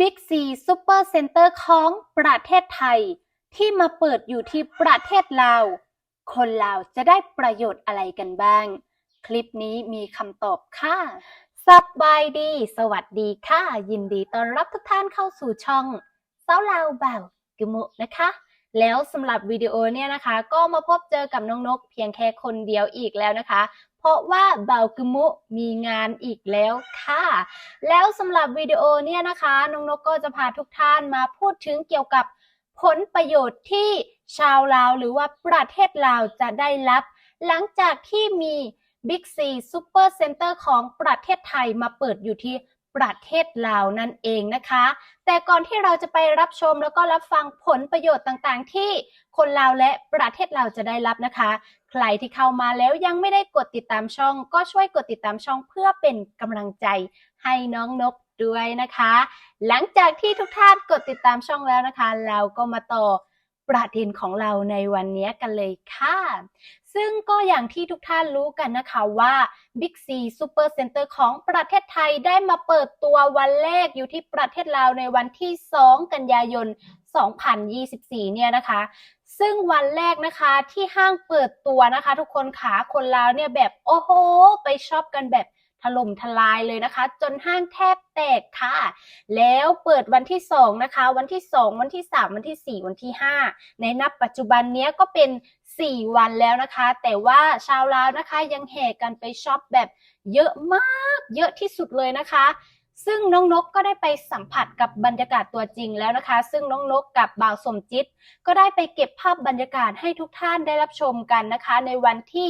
Big C Super Center ของประเทศไทย ที่มาเปิดอยู่ที่ประเทศลาว คนลาวจะได้ประโยชน์อะไรกันบ้าง คลิปนี้มีคำตอบค่ะสบายดี สวัสดีค่ะ ยินดีต้อนรับทุกท่านเข้าสู่ช่องเซาลาวบ่าวกึมุนะคะ แล้วสำหรับวิดีโอเนี่ยนะคะ ก็มาพบเจอกับน้องนกเพียงแค่คนเดียวอีกแล้วนะคะ เพราะว่าเบากุมุมีงานอีกแล้วค่ะ แล้วสำหรับวิดีโอเนี่ยนะคะน้องนกก็จะพาทุกท่านมาพูดถึงเกี่ยวกับผลประโยชน์ที่ชาวลาวหรือว่าประเทศลาวจะได้รับ หลังจากที่มีบิ๊กซีซูเปอร์เซ็นเตอร์ของประเทศไทยมาเปิดอยู่ที่ ประเทศลาวนั่นเองนะคะ แต่ก่อนที่เราจะไปรับชมแล้วก็รับฟังผลประโยชน์ต่างๆ ที่คนลาวและประเทศลาวจะได้รับนะคะ ใครที่เข้ามาแล้วยังไม่ได้กดติดตามช่อง ก็ช่วยกดติดตามช่องเพื่อเป็นกำลังใจให้น้องนกด้วยนะคะ หลังจากที่ทุกท่านกดติดตามช่องแล้วนะคะ เราก็มาต่อ ประเด็นของเราในวันนี้กันเลยค่ะ ซึ่งก็อย่างที่ทุกท่านรู้กันนะคะว่า Big C Super Center ของประเทศไทยได้มาเปิดตัววันแรกอยู่ที่ประเทศลาวในวันที่ 2 กันยายน 2024 เนี่ยนะคะ ซึ่งวันแรกนะคะที่ห้างเปิดตัวนะคะ ทุกคนขาคนลาวเนี่ยแบบโอ้โห ไปช็อปกันแบบ ถล่มทลายเลยนะคะ จนห้างแทบแตกค่ะ แล้วเปิดวันที่ 2 นะคะ วันที่ 2 วันที่ 3 วันที่ 4 วันที่ 5 ในนับปัจจุบันเนี้ยก็เป็น 4 วันแล้วนะคะ แต่ว่าชาวลาวนะคะยังแห่กันไปช็อปแบบเยอะมากเยอะที่สุดเลยนะคะซึ่งน้องนกก็ได้ไปสัมผัสกับบรรยากาศตัวจริงแล้วนะคะ ซึ่งน้องนกกับบ่าวสมจิต ก็ได้ไปเก็บภาพบรรยากาศให้ทุกท่านได้รับชมกันนะคะ ในวันที่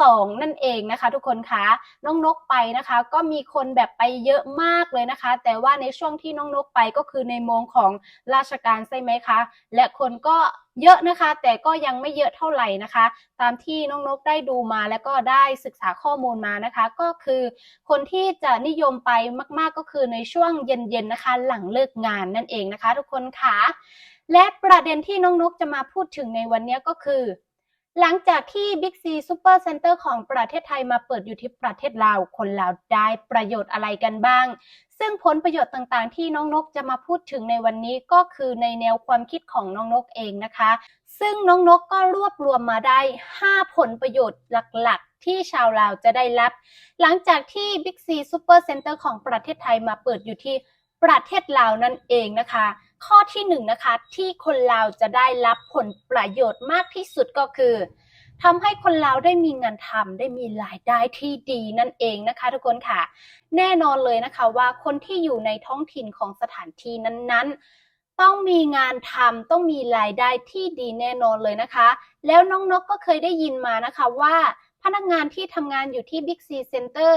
2 นั่นเองนะคะทุกคนคะน้องนกไปนะคะ ก็มีคนแบบไปเยอะมากเลยนะคะ แต่ว่าในช่วงที่น้องนกไปก็คือในโมงของราชการใช่ไหมคะ และคนก็เยอะนะคะ แต่ก็ยังไม่เยอะเท่าไหร่นะคะ ตามที่น้องนกได้ดูมาแล้วก็ได้ศึกษาข้อมูลมานะคะ ก็คือคนที่จะนิยมไปมาก ๆ ก็คือในช่วงเย็นๆนะคะ หลังเลิกงานนั่นเองนะคะ ทุกคนค่ะและประเด็นที่น้องนกจะมาพูดถึงในวันนี้ก็คือ หลังจากที่ Big C Super Center ของประเทศไทยมาเปิดอยู่ที่ประเทศลาว คนลาวได้ประโยชน์อะไรกันบ้าง ซึ่งผลประโยชน์ต่างๆ ที่น้องนกจะมาพูดถึงในวันนี้ก็คือในแนวความคิดของน้องนกเองนะคะ ซึ่งน้องนกก็รวบรวมมาได้ 5 ผลประโยชน์หลักๆ ที่ชาวลาวจะได้รับ หลังจากที่ Big C Super Center ของประเทศไทยมาเปิดอยู่ที่ประเทศลาวนั่นเองนะคะ ข้อที่1นงนะคะที่คนลาวจะได้รับผลประโยชน์มากที่สุดก็คือทำให้คนลาวได้มีงานทำได้มีรายได้ที่ดีนั่นเองนะคะ ทุกคนค่ะ แน่นอนเลยนะคะว่าคนที่อยู่ในท้องถิ่นของสถานที่นั้นๆ ต้องมีงานทำต้องมีรายได้ที่ดีแน่นอนเลยนะคะ แล้วน้องนกก็เคยได้ยินมานะคะว่าพนักงานที่ทำงานอยู่ที่ Big C Center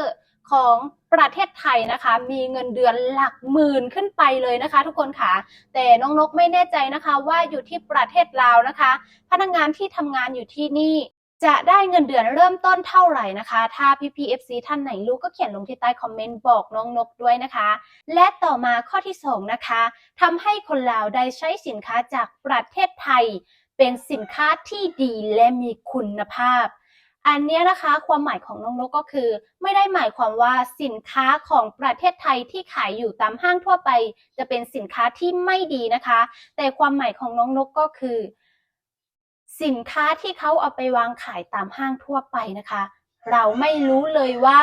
ของประเทศไทยนะคะ มีเงินเดือนหลักหมื่นขึ้นไปเลยนะคะ ทุกคนค่ะ แต่น้องนกไม่แน่ใจนะคะว่าอยู่ที่ประเทศลาวนะคะ พนักงานที่ทำงานอยู่ที่นี่จะได้เงินเดือนเริ่มต้นเท่าไหร่นะคะ ถ้า PPFC ท่านไหนรู้ก็เขียนลงที่ใต้คอมเมนต์บอกน้องนกด้วยนะคะ และต่อมาข้อที่ 2 นะคะทำให้คนลาวได้ใช้สินค้าจากประเทศไทย เป็นสินค้าที่ดีและมีคุณภาพ อันนี้นะคะความหมายของน้องนกก็คือ ไม่ได้หมายความว่าสินค้าของประเทศไทยที่ขายอยู่ตามห้างทั่วไป จะเป็นสินค้าที่ไม่ดีนะคะ แต่ความหมายของน้องนกก็คือ สินค้าที่เขาเอาไปวางขายตามห้างทั่วไปนะคะ เราไม่รู้เลยว่า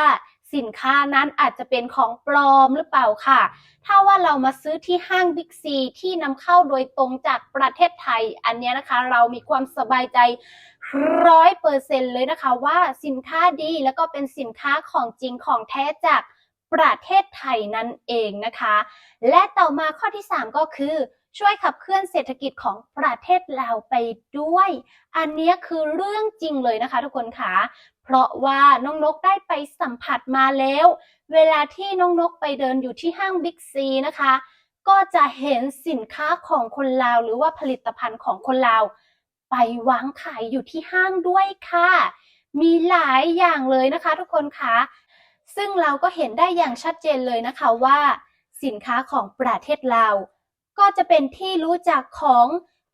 สินค้านั้นอาจจะเป็นของปลอมหรือเปล่าค่ะ ถ้าว่าเรามาซื้อที่ห้างบิ๊กซีที่นำเข้าโดยตรงจากประเทศไทย อันนี้นะคะ เรามีความสบายใจ ร้อยเปอร์เซ็นเลยนะคะว่าสินค้าดีแล้วก็เป็นสินค้าของจริงของแท้จากประเทศไทยนั่นเองนะคะ และต่อมาข้อที่ 3 ก็คือช่วยขับเคลื่อนเศรษฐกิจของประเทศลาวไปด้วย อันนี้คือเรื่องจริงเลยนะคะทุกคนค่ะเพราะว่าน้องนกได้ไปสัมผัสมาแล้ว เวลาที่น้องนกไปเดินอยู่ที่ห้างบิ๊กซีนะคะ ก็จะเห็นสินค้าของคนลาวหรือว่าผลิตภัณฑ์ของคนลาว ไปวางขายอยู่ที่ห้างด้วยค่ะ มีหลายอย่างเลยนะคะทุกคนคะซึ่งเราก็เห็นได้อย่างชัดเจนเลยนะคะว่า สินค้าของประเทศลาก็จะเป็นที่รู้จักของ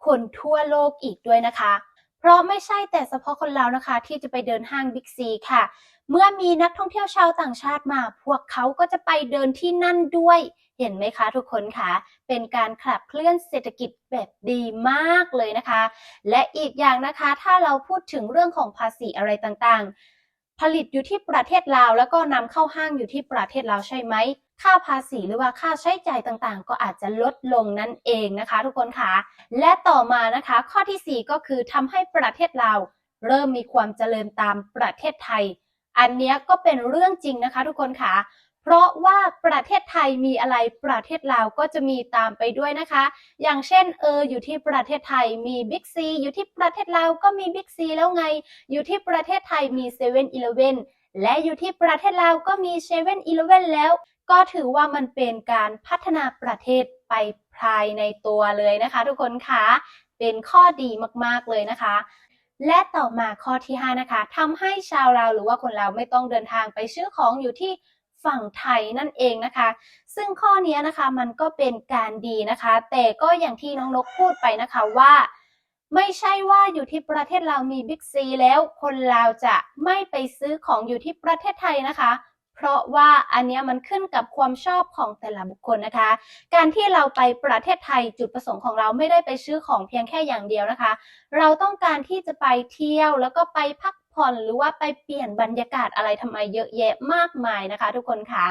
คนทั่วโลกอีกด้วยนะคะ เพราะไม่ใช่แต่เฉพาะคนลานะคะ ที่จะไปเดินห้างบิ๊กซีค่ะ เมื่อมีนักท่องเที่ยวชาวต่างชาติมา พวกเขาก็จะไปเดินที่นั่นด้วย เห็นไหมคะทุกคนคะเป็นการขับเคลื่อนเศรษฐกิจแบบดีมากเลยนะคะ และอีกอย่างนะคะ ถ้าเราพูดถึงเรื่องของภาษีอะไรต่างๆ ผลิตอยู่ที่ประเทศลาว แล้วก็นำเข้าห้างอยู่ที่ประเทศลาวใช่ไหมค่าภาษีหรือว่าค่าใช้จ่ายต่างๆ ก็อาจจะลดลงนั่นเองนะคะ ทุกคนคะและต่อมานะคะ ข้อทีสี่4 ก็คือทำให้ประเทศลาวเริ่มมีความเจริญตามประเทศไทย อันนี้ก็เป็นเรื่องจริงนะคะ ทุกคนคะ ราะว่าประเทศไทยมีอะไรประเทศลาวก็จะมีตามไปด้วยนะคะ อย่างเช่นเอออยู่ที่ประเทศไทยมีบิ๊กซีอยู่ที่ประเทศลาวก็มีบิ๊กซีแล้วไง อยู่ที่ประเทศไทยมีเซเว่นอีเลเว่นและอยู่ที่ประเทศลาวก็มีเซเว่นอีเลเว่นแล้ว ก็ถือว่ามันเป็นการพัฒนาประเทศไปภายในตัวเลยนะคะ ทุกคนคะเป็นข้อดีมากๆเลยนะคะและต่อมาข้อที่ 5 นะคะทำให้ชาวลาวหรือว่าคนลาวไม่ต้องเดินทางไปซื้อของอยู่ที่ ฝั่งไทยนั่นเองนะคะ ซึ่งข้อนี้นะคะมันก็เป็นการดีนะคะ แต่ก็อย่างที่น้องนกพูดไปนะคะว่า ไม่ใช่ว่าอยู่ที่ประเทศลามีบิ๊กซีแล้วคนลาวจะไม่ไปซื้อของอยู่ที่ประเทศไทยนะคะเพราะว่าอันนี้มันขึ้นกับความชอบของแต่ละบุคคลนะคะ การที่เราไปประเทศไทยจุดประสงค์ของเราไม่ได้ไปซื้อของเพียงแค่อย่างเดียวนะคะ เราต้องการที่จะไปเที่ยวแล้วก็ไปพัก ผ่อนหรือว่าไปเปลี่ยนบรรยากาศอะไรทำไมเยอะแยะมากมายนะคะ ทุกคนคะ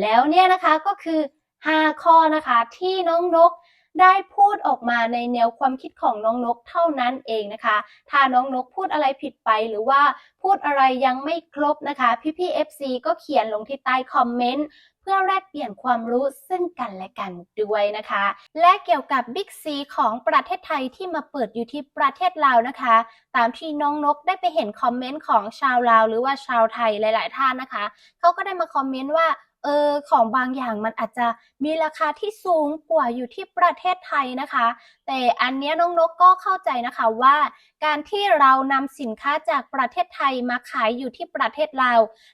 แล้วเนี่ยนะคะก็คือ 5 ข้อนะคะที่น้องนก ได้พูดออกมาในแนวความคิดของน้องนกเท่านั้นเองนะคะ ถ้าน้องนกพูดอะไรผิดไปหรือว่าพูดอะไรยังไม่ครบนะคะ พี่ๆ FC ก็เขียนลงที่ใต้คอมเมนต์เพื่อแลกเปลี่ยนความรู้ซึ่งกันและกันด้วยนะคะ และเกี่ยวกับบิ๊กซีของประเทศไทยที่มาเปิดอยู่ที่ประเทศลาวนะคะ ตามที่น้องนกได้ไปเห็นคอมเมนต์ของชาวลาว หรือว่าชาวไทยหลาย ๆ ท่านนะคะเขาก็ได้มาคอมเมนต์ว่า เออของบางอย่างมันอาจจะมีราคาที่สูงกว่าอยู่ที่ประเทศไทยนะคะ แต่อันนี้น้องนกก็เข้าใจนะคะว่า การที่เรานำสินค้าจากประเทศไทยมาขายอยู่ที่ประเทศลา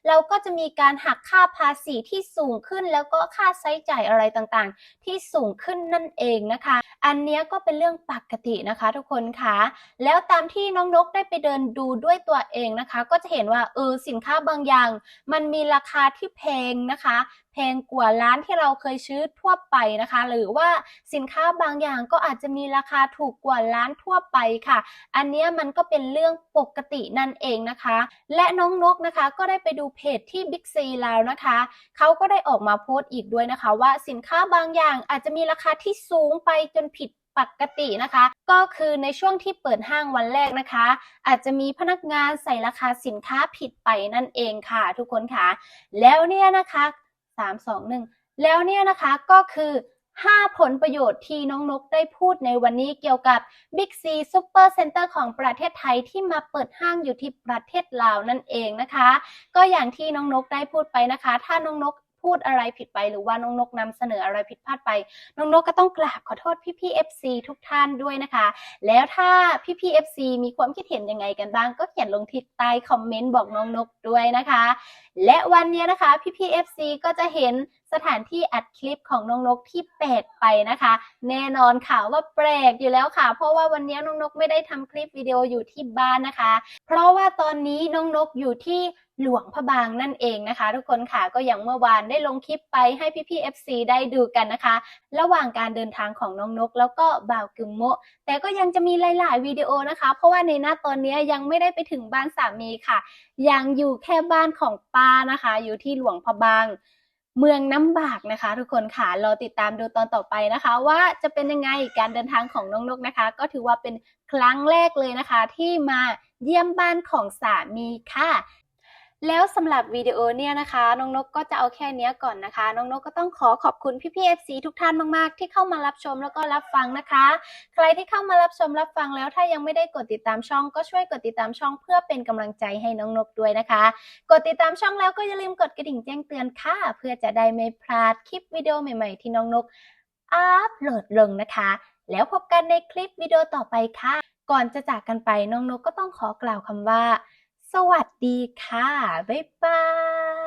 เราก็จะมีการหักค่าภาษีที่สูงขึ้น แล้วก็ค่าใช้จ่ายอะไรต่างๆ ที่สูงขึ้นนั่นเองนะคะ อันนี้ก็เป็นเรื่องปกตินะคะ ทุกคนคะแล้วตามที่น้องนกได้ไปเดินดูด้วยตัวเองนะคะ ก็จะเห็นว่าเออสินค้าบางอย่าง มันมีราคาที่แพงนะคะแพงกว่าร้านที่เราเคยซื้อทั่วไปนะคะ หรือว่าสินค้าบางอย่างก็อาจจะมีราคาถูกกว่าร้านทั่วไปค่ะ อันเนี้ยมันก็เป็นเรื่องปกตินั่นเองนะคะ และน้องนกนะคะก็ได้ไปดูเพจที่ Big C แล้วนะคะเขาก็ได้ออกมาโพสต์อีกด้วยนะคะ ว่าสินค้าบางอย่างอาจจะมีราคาที่สูงไปจนผิดปกตินะคะ ก็คือในช่วงที่เปิดห้างวันแรกนะคะ อาจจะมีพนักงานใส่ราคาสินค้าผิดไปนั่นเองค่ะ ทุกคนค่ะ แล้วเนี่ยนะคะ สามสองหนึ่งแล้วเนี่ยนะคะก็คือ 5 ผลประโยชน์ที่น้องนกได้พูดในวันนี้เกี่ยวกับ Big C Super Center ของประเทศไทยที่มาเปิดห้างอยู่ที่ประเทศลาวนั่นเองนะคะ ก็อย่างที่น้องนกได้พูดไปนะคะ ถ้าน้องนก พูดอะไรผิดไป หรือว่าน้องนกนำเสนออะไรผิดพลาดไป น้องนกก็ต้องกราบขอโทษพี่ๆ FC ทุกท่านด้วยนะคะ แล้วถ้าพี่ๆ FC มีความคิดเห็นยังไงกันบ้าง ก็เขียนลงที่ใต้คอมเมนต์บอกน้องนกด้วยนะคะ และวันนี้นะคะพี่ๆ FC ก็จะเห็นสถานที่อัดคลิปของน้องนกที่แปลกไปนะคะ แน่นอนค่ะว่าแปลกอยู่แล้วค่ะ เพราะว่าวันนี้น้องนกไม่ได้ทำคลิปวิดีโออยู่ที่บ้านนะคะ เพราะว่าตอนนี้น้องนกอยู่ที่ หลวงพระบางนั่นเองนะคะ ทุกคนค่ะก็อย่างเมื่อวานได้ลงคลิปไปให้พี่ๆ FC ได้ดูกันนะคะ ระหว่างการเดินทางของน้องนก แล้วก็บ่าวกึมโมะแต่ก็ยังจะมีหลาย ๆ วิดีโอนะคะ เพราะว่าในหน้าตอนนี้ยังไม่ได้ไปถึงบ้านสามีค่ะ ยังอยู่แค่บ้านของป้านะคะ อยู่ที่หลวงพระบางเมืองน้ำบากนะคะ ทุกคนค่ะรอติดตามดูตอนต่อไปนะคะ ว่าจะเป็นยังไงการเดินทางของน้องนกนะคะ ก็ถือว่าเป็นครั้งแรกเลยนะคะ ที่มาเยี่ยมบ้านของสามีค่ะ แล้วสำหรับวิดีโอเนี่ยนะคะน้องนกก็จะเอาแค่นี้ก่อนนะคะ น้องนกก็ต้องขอขอบคุณพี่ๆ FC ทุกท่านมากๆ ที่เข้ามารับชมแล้วก็รับฟังนะคะ ใครที่เข้ามารับชมรับฟังแล้วถ้ายังไม่ได้กดติดตามช่อง ก็ช่วยกดติดตามช่องเพื่อเป็นกำลังใจให้น้องนกด้วยนะคะ กดติดตามช่องแล้วก็อย่าลืมกดกระดิ่งแจ้งเตือนค่ะ เพื่อจะได้ไม่พลาดคลิปวิดีโอใหม่ ๆ ที่น้องนกอัปโหลดลงนะคะ แล้วพบกันในคลิปวิดีโอต่อไปค่ะ ก่อนจะจากกันไปน้องนกก็ต้องขอกล่าวคำว่า สวัสดีค่ะ บ๊ายบาย